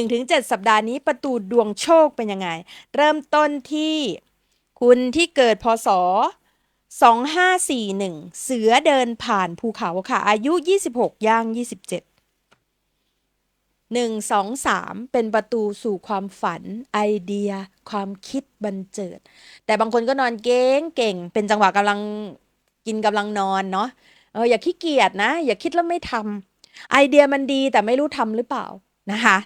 1-7 สัปดาห์นี้ประตูดวงโชคเป็นยังไง เริ่มต้นที่คุณที่เกิดพศ 2541 เสือเดินผ่านภูเขาค่ะ อายุ 26 ย่าง 27 1 2 3 เป็นประตูสู่ความฝัน ไอเดีย ความคิดบันเจิด แต่บางคนก็นอนเก่งเก่ง เป็นจังหวะกำลังกินกำลังนอนเนาะเอออย่าขี้เกียจนะ อย่าคิดแล้วไม่ทำไอเดียมันดีแต่ไม่รู้ทำหรือเปล่านะคะ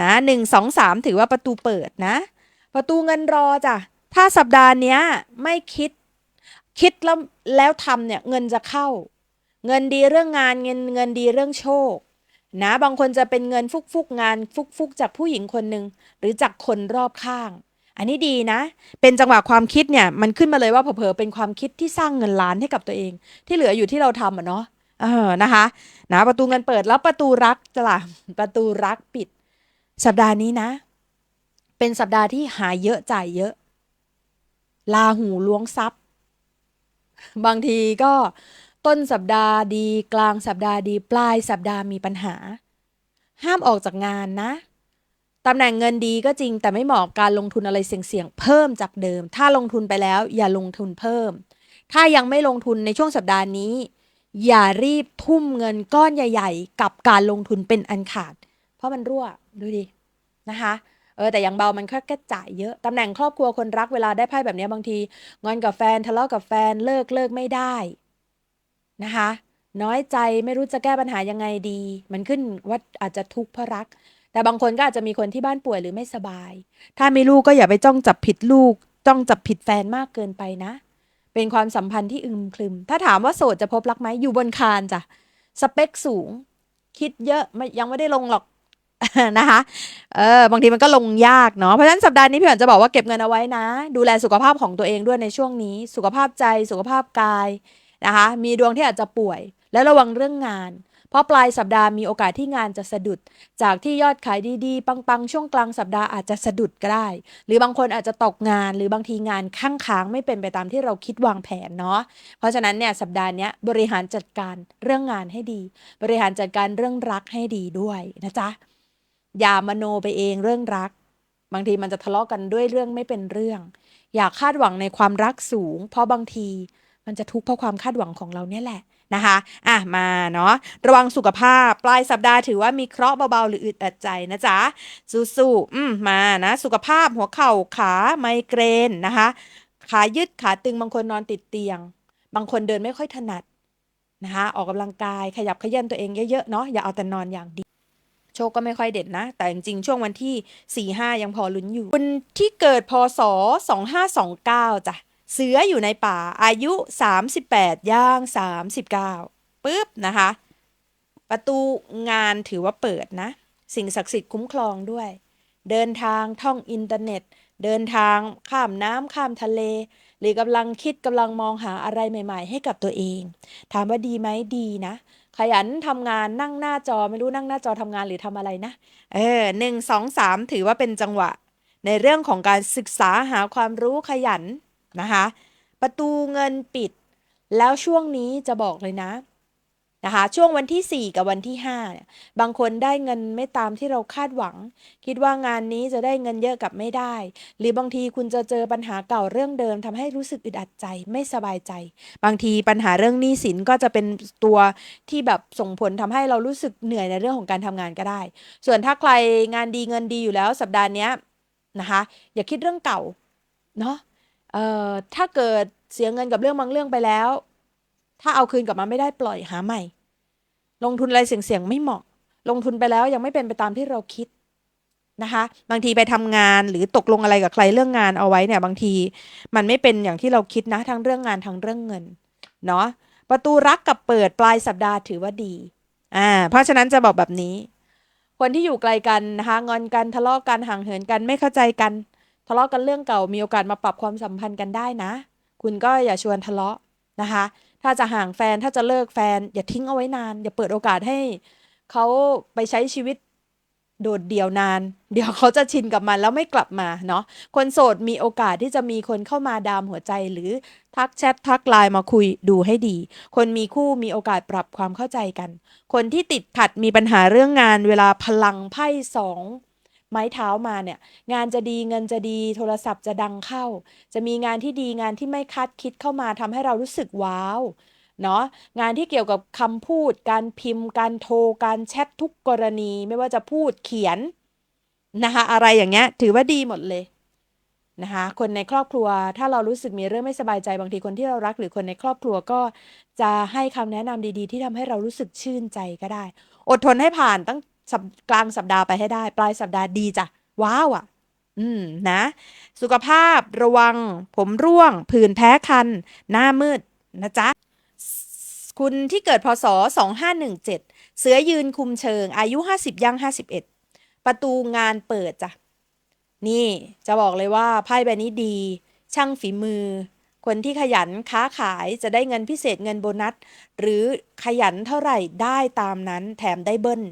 นะหนึ่งสองสามถือว่าประตูเปิดนะ ประตูเงินรอจ้ะถ้าสัปดาห์เนี้ยไม่คิดคิดแล้วแล้วทำเนี่ยเงินจะเข้า เงินดีเรื่องงานเงินเงินดีเรื่องโชค นะบางคนจะเป็นเงินฟุกฟุกงานฟุกฟุกจากผู้หญิงคนหนึ่งหรือจากคนรอบข้าง อันนี้ดีนะ เป็นจังหวะความคิดเนี่ยมันขึ้นมาเลยว่าเผลอเป็นความคิดที่สร้างเงินล้านให้กับตัวเอง ที่เหลืออยู่ที่เราทำอะเนาะเออนะคะนะประตูเงินเปิดแล้วประตูรักจะล่ะประตูรักปิด สัปดาห์นี้นะ เป็นสัปดาห์ที่หายเยอะจ่ายเยอะ ลาหูล้วงทรัพย์ บางทีก็ต้นสัปดาห์ดีกลางสัปดาห์ดีปลายสัปดาห์มีปัญหา ห้ามออกจากงานนะตำแหน่งเงินดีก็จริงแต่ไม่เหมาะกับการลงทุนอะไรเสี่ยงๆเพิ่มจากเดิม ถ้าลงทุนไปแล้วอย่าลงทุนเพิ่ม ถ้ายังไม่ลงทุนในช่วงสัปดาห์นี้ อย่ารีบทุ่มเงินก้อนใหญ่ ๆ กับการลงทุนเป็นอันขาด เพราะมันรั่วดูดิ นะคะเออแต่อย่างเบามันแค่จ่ายเยอะตำแหน่งครอบครัวคนรักเวลาได้ไพ่แบบนี้บางที งอนกับแฟนทะเลาะกับแฟนเลิกเลิกไม่ได้นะคะ น้อยใจไม่รู้จะแก้ปัญหายังไงดี มันขึ้นว่าอาจจะทุกข์เพราะรัก แต่บางคนก็อาจจะมีคนที่บ้านป่วยหรือไม่สบาย ถ้ามีลูกก็อย่าไปจ้องจับผิดลูก จ้องจับผิดแฟนมากเกินไปนะ เป็นความสัมพันธ์ที่อึมครึม ถ้าถามว่าโสดจะพบรักไหมอยู่บนคานจ้ะสเปคสูง คิดเยอะยังไม่ได้ลงหรอก นะคะเออบางทีมันก็ลงยากเนาะเพราะฉะนั้นสัปดาห์นี้พี่หวันจะบอกว่าเก็บเงินเอาไว้นะ ดูแลสุขภาพของตัวเองด้วยในช่วงนี้ สุขภาพใจสุขภาพกายนะคะมีดวงที่อาจจะป่วย และระวังเรื่องงาน เพราะปลายสัปดาห์มีโอกาสที่งานจะสะดุด จากที่ยอดขายดีๆ ปังๆ ช่วงกลางสัปดาห์อาจจะสะดุดก็ได้ หรือบางคนอาจจะตกงาน หรือบางทีงานข้างค้างไม่เป็นไปตามที่เราคิดวางแผนเนาะเพราะฉะนั้นเนี่ยสัปดาห์นี้บริหารจัดการเรื่องงานให้ดี บริหารจัดการเรื่องรักให้ดีด้วยนะจ๊ะ อย่ามโนไปเองเรื่องรัก บางทีมันจะทะเลาะกันด้วยเรื่องไม่เป็นเรื่อง อย่าคาดหวังในความรักสูง เพราะบางทีมันจะทุกข์เพราะความคาดหวังของเราเนี่ยแหละนะคะอะมาเนาะระวังสุขภาพปลายสัปดาห์ถือว่ามีเคราะห์เบาๆหรืออึดอัดใจนะจ๊ะสู้ๆอืมมานะ สุขภาพหัวเข่าขาไมเกรนนะคะขายืดขาตึงบางคนนอนติดเตียง บางคนเดินไม่ค่อยถนัดนะคะออกกำลังกายขยับเขยันตัวเองเยอะๆเนาะอย่าเอาแต่นอนอย่างเดียว โชคก็ไม่ค่อยเด่นนะ แต่จริงๆ ช่วงวันที่ 4 5 ยังพอลุ้นอยู่ คนที่เกิดพศ 2529 จ้ะ เสืออยู่ในป่าอายุ 38 ย่าง 39ปุ๊บนะคะ ประตูงานถือว่าเปิดนะ สิ่งศักดิ์สิทธิ์คุ้มครองด้วย เดินทางท่องอินเทอร์เน็ต เดินทางข้ามน้ำข้ามทะเล หรือกำลังคิดกำลังมองหาอะไรใหม่ ๆ ให้กับตัวเอง ถามว่าดีไหมดีนะ ขยันทำงานนั่งหน้าจอไม่รู้นั่งหน้าจอทำงานหรือทำอะไรนะ เออหนึ่งสองสามถือว่าเป็นจังหวะ ในเรื่องของการศึกษาหาความรู้ขยันนะคะ ประตูเงินปิด แล้วช่วงนี้จะบอกเลยนะ นะคะช่วงวันที่ 4 กับวันที่5เนี่ยบางคนได้เงินไม่ตามที่เราคาดหวัง คิดว่างานนี้จะได้เงินเยอะกับไม่ได้ หรือบางทีคุณจะเจอปัญหาเก่าเรื่องเดิมทำให้รู้สึกอึดอัดใจไม่สบายใจ บางทีปัญหาเรื่องหนี้สินก็จะเป็นตัวที่แบบส่งผลทำให้เรารู้สึกเหนื่อยในเรื่องของการทำงานก็ได้ ส่วนถ้าใครงานดีเงินดีอยู่แล้วสัปดาห์นี้นะคะอย่าคิดเรื่องเก่าเนาะเอ่อถ้าเกิดเสียเงินกับเรื่องบางเรื่องไปแล้ว ถ้าเอาคืนกลับมาไม่ได้ปล่อยหาใหม่ ลงทุนอะไรเสี่ยงๆไม่เหมาะ ลงทุนไปแล้วยังไม่เป็นไปตามที่เราคิดนะคะ บางทีไปทำงานหรือตกลงอะไรกับใครเรื่องงานเอาไว้เนี่ย บางทีมันไม่เป็นอย่างที่เราคิดนะทั้งเรื่องงานทั้งเรื่องเงินเนาะประตูรักกับเปิดปลายสัปดาห์ถือว่าดีอ่าเพราะฉะนั้นจะบอกแบบนี้ คนที่อยู่ไกลกันนะคะงอนกันทะเลาะกันห่างเหินกันไม่เข้าใจกัน ทะเลาะกันเรื่องเก่ามีโอกาสมาปรับความสัมพันธ์กันได้นะ คุณก็อย่าชวนทะเลาะนะคะ ถ้าจะห่างแฟนถ้าจะเลิกแฟน อย่าทิ้งเอาไว้นาน อย่าเปิดโอกาสให้เขาไปใช้ชีวิตโดดเดี่ยวนาน เดี๋ยวเขาจะชินกับมันแล้วไม่กลับมาเนาะคนโสดมีโอกาสที่จะมีคนเข้ามาดามหัวใจหรือทักแชททักไลน์มาคุยดูให้ดี คนมีคู่มีโอกาสปรับความเข้าใจกัน คนที่ติดขัดมีปัญหาเรื่องงานเวลาพลังไพ่สอง ไม้เท้ามาเนี่ย งานจะดีเงินจะดีโทรศัพท์จะดังเข้า จะมีงานที่ดีงานที่ไม่คาดคิดเข้ามาทำให้เรารู้สึกว้าวเนาะงานที่เกี่ยวกับคำพูด การพิมพ์ การโทร การแชททุกกรณี ไม่ว่าจะพูดเขียนนะคะอะไรอย่างเงี้ยถือว่าดีหมดเลยนะคะคนในครอบครัวถ้าเรารู้สึกมีเรื่องไม่สบายใจบางทีคนที่เรารัก หรือคนในครอบครัวก็จะให้คำแนะนำดีๆ ที่ทำให้เรารู้สึกชื่นใจก็ได้ อดทนให้ผ่านตั้ง กลางสัปดาห์ไปให้ได้ ปลายสัปดาห์ดีจ้ะว้าวอะ อืมนะ สุขภาพระวัง ผมร่วง ผื่นแพ้คัน หน้ามืดนะจ๊ะ คุณที่เกิดพศ 2517 เสือยืนคุมเชิง อายุ 50ย่าง51 ประตูงานเปิดจ้ะ นี่จะบอกเลยว่าไพ่ใบนี้ดี ช่างฝีมือคนที่ขยันค้าขายจะได้เงินพิเศษเงินโบนัส หรือขยันเท่าไหร่ได้ตามนั้นแถมได้เบิ้ล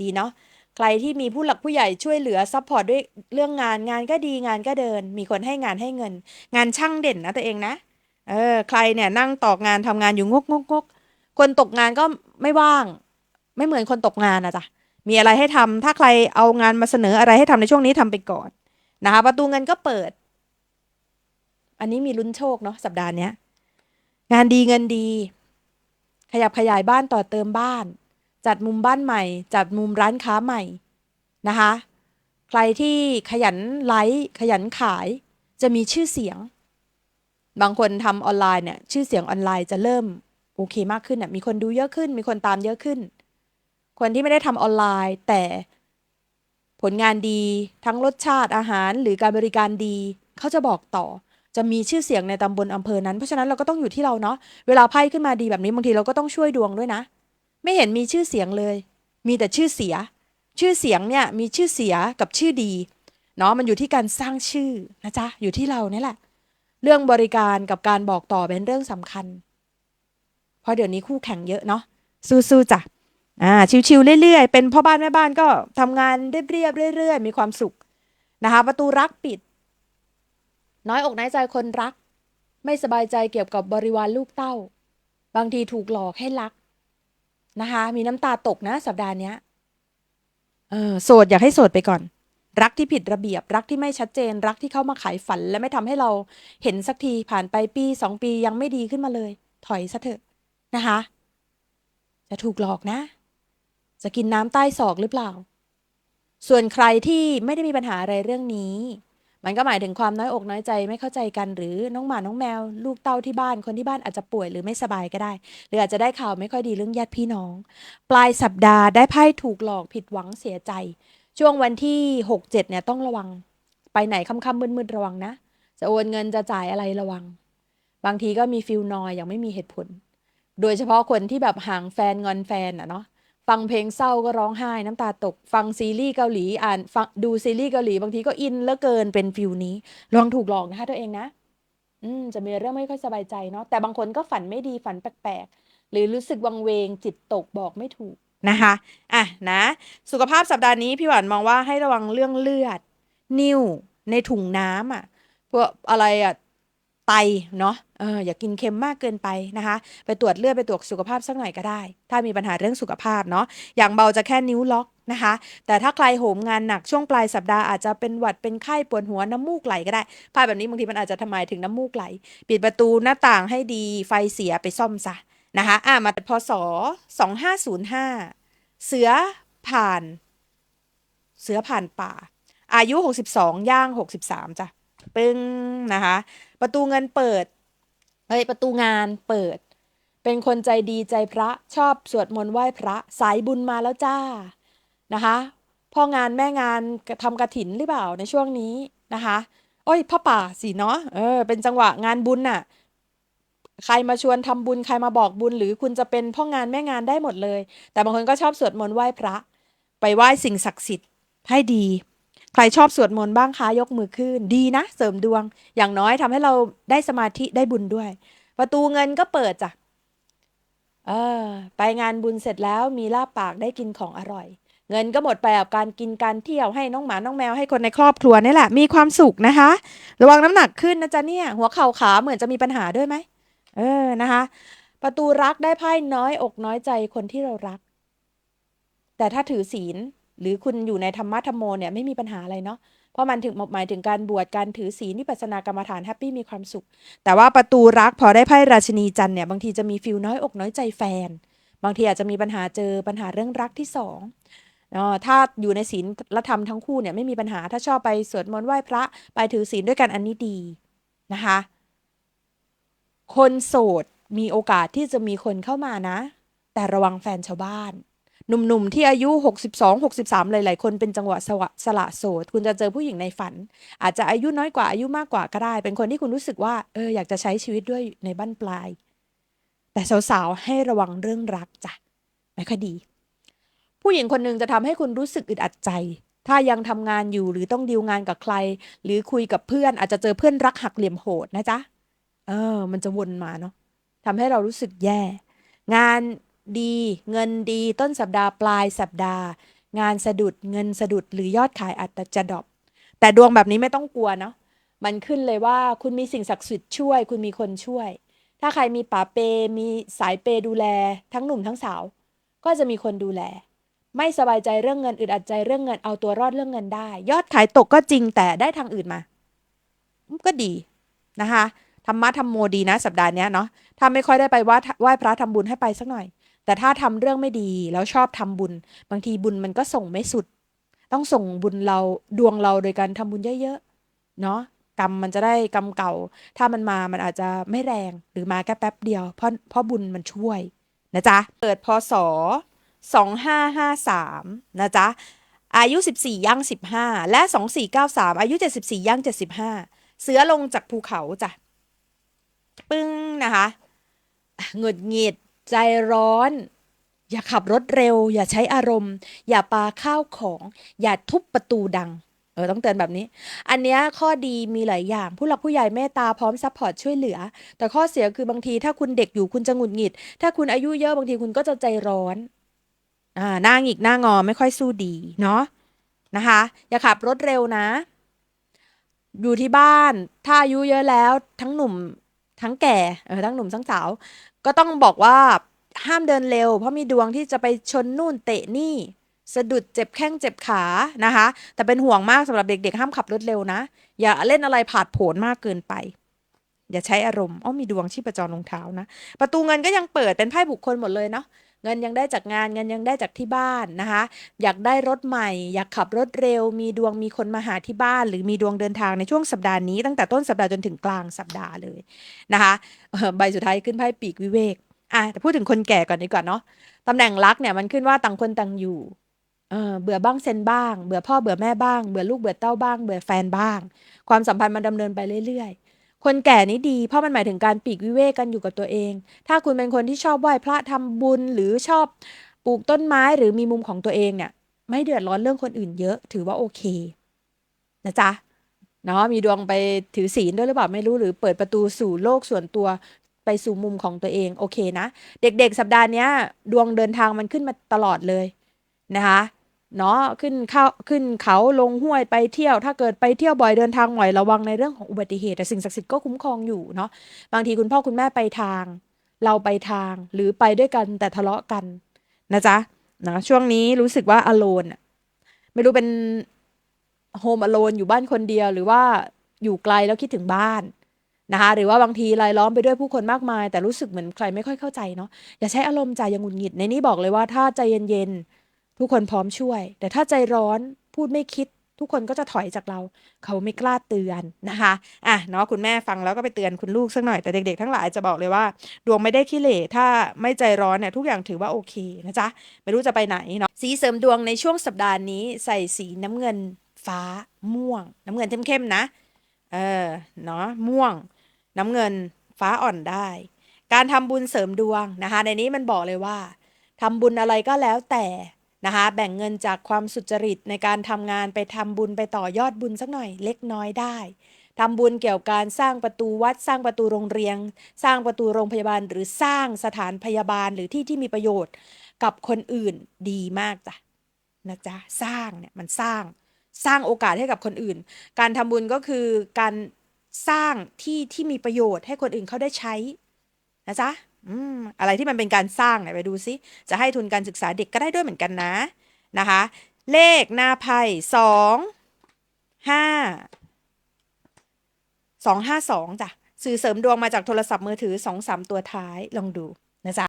ดีเนาะใครที่มีผู้หลักผู้ใหญ่ช่วยเหลือซัพพอร์ตด้วยเรื่องงานงานก็ดีงานก็เดิน มีคนให้งานให้เงิน งานช่างเด่นนะตัวเองนะเออใครเนี่ยนั่งตอกงานทำงานอยู่งกงกงกคนตกงานก็ไม่ว่าง ไม่เหมือนคนตกงานนะจ๊ะมีอะไรให้ทำถ้าใครเอางานมาเสนออะไรให้ทำในช่วงนี้ทำไปก่อนนะคะประตูเงินก็เปิด อันนี้มีลุ้นโชคเนาะสัปดาห์เนี้ยงานดีเงินดี ขยับขยายบ้านต่อเติมบ้าน จัดมุมบ้านใหม่ จัดมุมร้านค้าใหม่นะคะ ใครที่ขยันไลฟ์ขยันขายจะมีชื่อเสียง บางคนทำออนไลน์เนี่ยชื่อเสียงออนไลน์จะเริ่มโอเคมากขึ้นน่มีคนดูเยอะขึ้น มีคนตามเยอะขึ้น คนที่ไม่ได้ทำออนไลน์ แต่ผลงานดีทั้งรสชาติอาหารหรือการบริการดี เขาจะบอกต่อ จะมีชื่อเสียงในตำบลอำเภอนั้น เพราะฉะนั้นเราก็ต้องอยู่ที่เราเนาะเวลาไพ่ขึ้นมาดีแบบนี้บางทีเราก็ต้องช่วยดวงด้วยนะ ไม่เห็นมีชื่อเสียงเลย มีแต่ชื่อเสีย ชื่อเสียงเนี่ยมีชื่อเสียกับชื่อดีเนาะมันอยู่ที่การสร้างชื่อนะจ๊ะอยู่ที่เราเนี่ยแหละ เรื่องบริการกับการบอกต่อเป็นเรื่องสำคัญ เพราะเดี๋ยวนี้คู่แข่งเยอะเนาะสู้ๆจ้ะอ่าชิวๆเรื่อยๆ เป็นพ่อบ้านแม่บ้านก็ทำงานเรียบๆเรื่อยๆ มีความสุขนะคะ ประตูรักปิด น้อยอกน้อยใจคนรัก ไม่สบายใจเกี่ยวกับบริวารลูกเต้า บางทีถูกหลอกให้รัก นะคะ มีน้ำตาตกนะ สัปดาห์เนี้ยเออโสดอยากให้โสดไปก่อน รักที่ผิดระเบียบ รักที่ไม่ชัดเจน รักที่เข้ามาขายฝัน และไม่ทำให้เราเห็นสักทีผ่านไปปีสองปียังไม่ดีขึ้นมาเลย ถอยซะเถอะนะคะ จะถูกหลอกนะ จะกินน้ำใต้ศอกหรือเปล่า ส่วนใครที่ไม่ได้มีปัญหาอะไรเรื่องนี้ มันก็หมายถึงความน้อยอกน้อยใจไม่เข้าใจกันหรือน้องหมาน้องแมว ลูกเต้าที่บ้านคนที่บ้านอาจจะป่วยหรือไม่สบายก็ได้ หรืออาจจะได้ข่าวไม่ค่อยดีเรื่องญาติพี่น้อง ปลายสัปดาห์ได้ไพ่ถูกหลอกผิดหวังเสียใจ ช่วงวันที่หกเจ็ดเนี่ยต้องระวัง ไปไหนค่ำๆมืดๆระวังนะ จะโอนเงินจะจ่ายอะไรระวัง บางทีก็มีฟิลนอยอย่างไม่มีเหตุผล โดยเฉพาะคนที่แบบห่างแฟนงอนแฟนอะเนาะ ฟังเพลงเศร้าก็ร้องไห้น้ำตาตก ฟังซีรีส์เกาหลีอ่านฟังดูซีรีส์เกาหลีบางทีก็อินเหลือเกินเป็นฟิลนี้ ลองถูกหลอกนะคะตัวเองนะ อืมจะมีเรื่องไม่ค่อยสบายใจเนาะแต่บางคนก็ฝันไม่ดีฝันแปลกๆ หรือรู้สึกวังเวงจิตตกบอกไม่ถูกนะคะ อะนะ สุขภาพสัปดาห์นี้พี่หวานมองว่าให้ระวังเรื่องเลือด นิ่วในถุงน้ำอะพวกอะไรอะ ไตเนาะเอออย่ากินเค็มมากเกินไปนะคะ ไปตรวจเลือดไปตรวจสุขภาพสักหน่อยก็ได้ ถ้ามีปัญหาเรื่องสุขภาพเนาะอย่างเบาจะแค่นิ้วล็อกนะคะ แต่ถ้าใครโหมงานหนักช่วงปลายสัปดาห์อาจจะเป็นหวัดเป็นไข้ปวดหัวน้ำมูกไหลก็ได้ภาพแบบนี้บางทีมันอาจจะทำไมายถึงน้ำมูกไหล ปิดประตูหน้าต่างให้ดีไฟเสียไปซ่อมซะนะคะอะมาพศสองห้าศูนย์ห้าเสือผ่าน เสือผ่านป่า อายุ 62 ย่าง 63จ้ะ ปึ้งนะคะ ประตูเงินเปิดเฮ้ยประตูงานเปิด เป็นคนใจดีใจพระชอบสวดมนต์ไหว้พระสายบุญมาแล้วจ้านะคะพ่องานแม่งานทำกระถินหรือเปล่าในช่วงนี้นะคะโอ้ยพ่อป่าสิเนาะเออเป็นจังหวะงานบุญน่ะใครมาชวนทำบุญใครมาบอกบุญ หรือคุณจะเป็นพ่องานแม่งานได้หมดเลย แต่บางคนก็ชอบสวดมนต์ไหว้พระ ไปไหว้สิ่งศักดิ์สิทธิ์ให้ดี รชอบสวดมนต์บ้างคะยกมือขึ้นดีนะ เสริมดวง อย่างน้อยทำให้เราได้สมาธิได้บุญด้วย ประตูเงินก็เปิดจ้ะเออไปงานบุญเสร็จแล้วมีลาบปากได้กินของอร่อย เงินก็หมดไปกับการกินการเที่ยวให้น้องหมาน้องแมวให้คนในครอบครัวนี่แหละ มีความสุขนะคะ ระวังน้ำหนักขึ้นนะจ๊ะเนี่ย หัวเข่าขาเหมือนจะมีปัญหาด้วยไหมเออนะคะ ประตูรักได้ไพ่น้อยอกน้อยใจคนที่เรารัก แต่ถ้าถือศีล หรือคุณอยู่ในธรรมะธรรมโมเนี่ยไม่มีปัญหาอะไรเนาะเพราะมันถึงหมายถึงการบวชการถือศีลนิพพานากรรมฐานแฮปปี้มีความสุข แต่ว่าประตูรักพอได้ไพ่ราชินีจันเนี่ยบางทีจะมีฟิลน้อยอกน้อยใจแฟน บางทีอาจจะมีปัญหาเจอปัญหาเรื่องรักที่สองถ้าอยู่ในศีลและธรรมทั้งคู่เนี่ยไม่มีปัญหาถ้าชอบไปสวดมนต์ไหว้พระไปถือศีลด้วยกันอันนี้ดีนะคะ คนโสดมีโอกาสที่จะมีคนเข้ามานะ แต่ระวังแฟนชาวบ้าน หนุ่มๆที่อายุ 62 63 หลายๆ คนเป็นจังหวะสวะสละโสด คุณจะเจอผู้หญิงในฝัน อาจจะอายุน้อยกว่าอายุมากกว่าก็ได้ เป็นคนที่คุณรู้สึกว่าเอออยากจะใช้ชีวิตด้วยในบั้นปลาย แต่สาวๆให้ระวังเรื่องรักจ้ะไม่ค่อยดี ผู้หญิงคนหนึ่งจะทำให้คุณรู้สึกอึดอัดใจ ถ้ายังทำงานอยู่หรือต้องดีลงานกับใคร หรือคุยกับเพื่อน อาจจะเจอเพื่อนรักหักเหลี่ยมโหดนะจ๊ะเออ มันจะวนมาเนาะทำให้เรารู้สึกแย่ งาน ดี เงินดีต้นสัปดาห์ปลายสัปดาห์ งานสะดุดเงินสะดุดหรือยอดขายอาจจะดรอปแต่ดวงแบบนี้ไม่ต้องกลัวเนาะมันขึ้นเลยว่าคุณมีสิ่งศักดิ์สิทธิ์ช่วย คุณมีคนช่วย ถ้าใครมีป๋าเป มีสายเปดูแล ทั้งหนุ่มทั้งสาว ก็จะมีคนดูแล ไม่สบายใจเรื่องเงินอึดอัดใจเรื่องเงินเอาตัวรอดเรื่องเงินได้ ยอดขายตกก็จริงแต่ได้ทางอื่นมา ก็ดีนะคะธรรมะธรรมโมดีนะสัปดาห์นี้เนาะถ้าไม่ค่อยได้ไปไหว้ไหว้พระทำบุญให้ไปสักหน่อย แต่ถ้าทำเรื่องไม่ดีแล้วชอบทำบุญ บางทีบุญมันก็ส่งไม่สุด ต้องส่งบุญเราดวงเราโดยการทำบุญเยอะๆเนาะกรรมมันจะได้กรรมเก่า ถ้ามันมามันอาจจะไม่แรงหรือมาแค่แป๊บเดียว เพราะเพราะบุญมันช่วยนะจ๊ะเปิดพศ2553นะจ๊ะอายุ 14ย่าง15 และ 2493 อายุ 74ย่าง75 เสือลงจากภูเขาจ้ะ ปึ้งนะคะหงุดหงิด ใจร้อน อย่าขับรถเร็ว อย่าใช้อารมณ์ อย่าปาข้าวของ อย่าทุบประตูดังเออต้องเตือนแบบนี้ อันเนี้ยข้อดีมีหลายอย่าง ผู้หลักผู้ใหญ่เมตตาพร้อมซัพพอร์ตช่วยเหลือ แต่ข้อเสียคือบางทีถ้าคุณเด็กอยู่คุณจะหงุดหงิด ถ้าคุณอายุเยอะบางทีคุณก็จะใจร้อนอ่าหน้าหงิกหน้างอไม่ค่อยสู้ดีเนาะนะคะ อย่าขับรถเร็วนะ อยู่ที่บ้าน ถ้าอายุเยอะแล้ว ทั้งหนุ่มทั้งแก่เออทั้งหนุ่มทั้งสาว ก็ต้องบอกว่าห้ามเดินเร็ว เพราะมีดวงที่จะไปชนนู่นเตะนี่ สะดุดเจ็บแข้งเจ็บขานะคะ แต่เป็นห่วงมากสำหรับเด็กๆ ห้ามขับรถเร็วนะ อย่าเล่นอะไรผาดโผนมากเกินไป อย่าใช้อารมณ์อ๋อมีดวงชีพจรรองเท้านะ ประตูเงินก็ยังเปิดเป็นไพ่บุคคลหมดเลยเนาะ เงินยังได้จากงานเงินยังได้จากที่บ้านนะคะ อยากได้รถใหม่ อยากขับรถเร็ว มีดวงมีคนมาหาที่บ้าน หรือมีดวงเดินทางในช่วงสัปดาห์นี้ตั้งแต่ต้นสัปดาห์จนถึงกลางสัปดาห์เลยนะคะใบสุดท้ายขึ้นไพ่ปีกวิเวกอะแต่พูดถึงคนแก่ก่อนดีกว่าเนาะตำแหน่งรักเนี่ยมันขึ้นว่าต่างคนต่างอยู่เออเบื่อบ้างเซนบ้าง เบื่อพ่อเบื่อแม่บ้าง เบื่อลูกเบื่อเต้าบ้าง เบื่อแฟนบ้าง ความสัมพันธ์มันดำเนินไปเรื่อยๆ คนแก่นี้ดี เพราะมันหมายถึงการปีกวิเวกกันอยู่กับตัวเอง ถ้าคุณเป็นคนที่ชอบไหว้พระทำบุญหรือชอบปลูกต้นไม้หรือมีมุมของตัวเองเนี่ยไม่เดือดร้อนเรื่องคนอื่นเยอะ ถือว่าโอเคนะจ๊ะเนาะมีดวงไปถือศีลด้วยหรือเปล่าไม่รู้หรือเปิดประตูสู่โลกส่วนตัวไปสู่มุมของตัวเองโอเคนะ เด็กๆสัปดาห์นี้ดวงเดินทางมันขึ้นมาตลอดเลยนะคะ เนาะขึ้นเข้าขึ้นเขาลงห้วยไปเที่ยว ถ้าเกิดไปเที่ยวบ่อยเดินทางบ่อยระวังในเรื่องของอุบัติเหตุแต่สิ่งศักดิ์สิทธิ์ก็คุ้มครองอยู่เนาะบางทีคุณพ่อคุณแม่ไปทาง เราไปทางหรือไปด้วยกันแต่ทะเลาะกันนะจ๊ะนะช่วงนี้รู้สึกว่าอโลนไม่รู้เป็นโฮมอโลนอยู่บ้านคนเดียวหรือว่าอยู่ไกลแล้วคิดถึงบ้านนะคะหรือว่าบางทีรายล้อมไปด้วยผู้คนมากมาย แต่รู้สึกเหมือนใครไม่ค่อยเข้าใจเนาะอย่าใช้อารมณ์ใจอย่างหงุดหงิดในนี้บอกเลยว่าถ้าใจเย็นๆ ทุกคนพร้อมช่วย แต่ถ้าใจร้อนพูดไม่คิด ทุกคนก็จะถอยจากเรา เขาไม่กล้าเตือนนะคะอะเนาะคุณแม่ฟังแล้วก็ไปเตือนคุณลูกสักหน่อยแต่เด็กๆทั้งหลายจะบอกเลยว่า ดวงไม่ได้ขี้เหร่ถ้าไม่ใจร้อนเนี่ยทุกอย่างถือว่าโอเคนะจ๊ะไม่รู้จะไปไหนเนาะสีเสริมดวงในช่วงสัปดาห์นี้ใส่สีน้ำเงินฟ้าม่วง น้ำเงินเข้มๆนะเออเนาะม่วง น้ำเงินฟ้าอ่อนได้ การทำบุญเสริมดวงนะคะ ในนี้มันบอกเลยว่าทำบุญอะไรก็แล้วแต่ นะคะ แบ่งเงินจากความสุจริตในการทำงานไปทำบุญไปต่อยอดบุญสักหน่อยเล็กน้อยได้ทำบุญเกี่ยวกับการสร้างประตูวัดสร้างประตูโรงเรียน สร้างประตูโรงพยาบาล หรือสร้างสถานพยาบาลหรือที่ที่มีประโยชน์กับคนอื่นดีมากจ้ะนะจ๊ะสร้างเนี่ยมันสร้างสร้างโอกาสให้กับคนอื่น การทำบุญก็คือการสร้างที่ที่มีประโยชน์ให้คนอื่นเขาได้ใช้นะจ๊ะ อืมอะไรที่มันเป็นการสร้างเนี่ยไปดูซิ จะให้ทุนการศึกษาเด็กก็ได้ด้วยเหมือนกันนะนะคะ เลขหน้าไพ่สองห้าสองห้าสองจ้ะ สื่อเสริมดวงมาจากโทรศัพท์มือถือสองสามตัวท้ายลองดู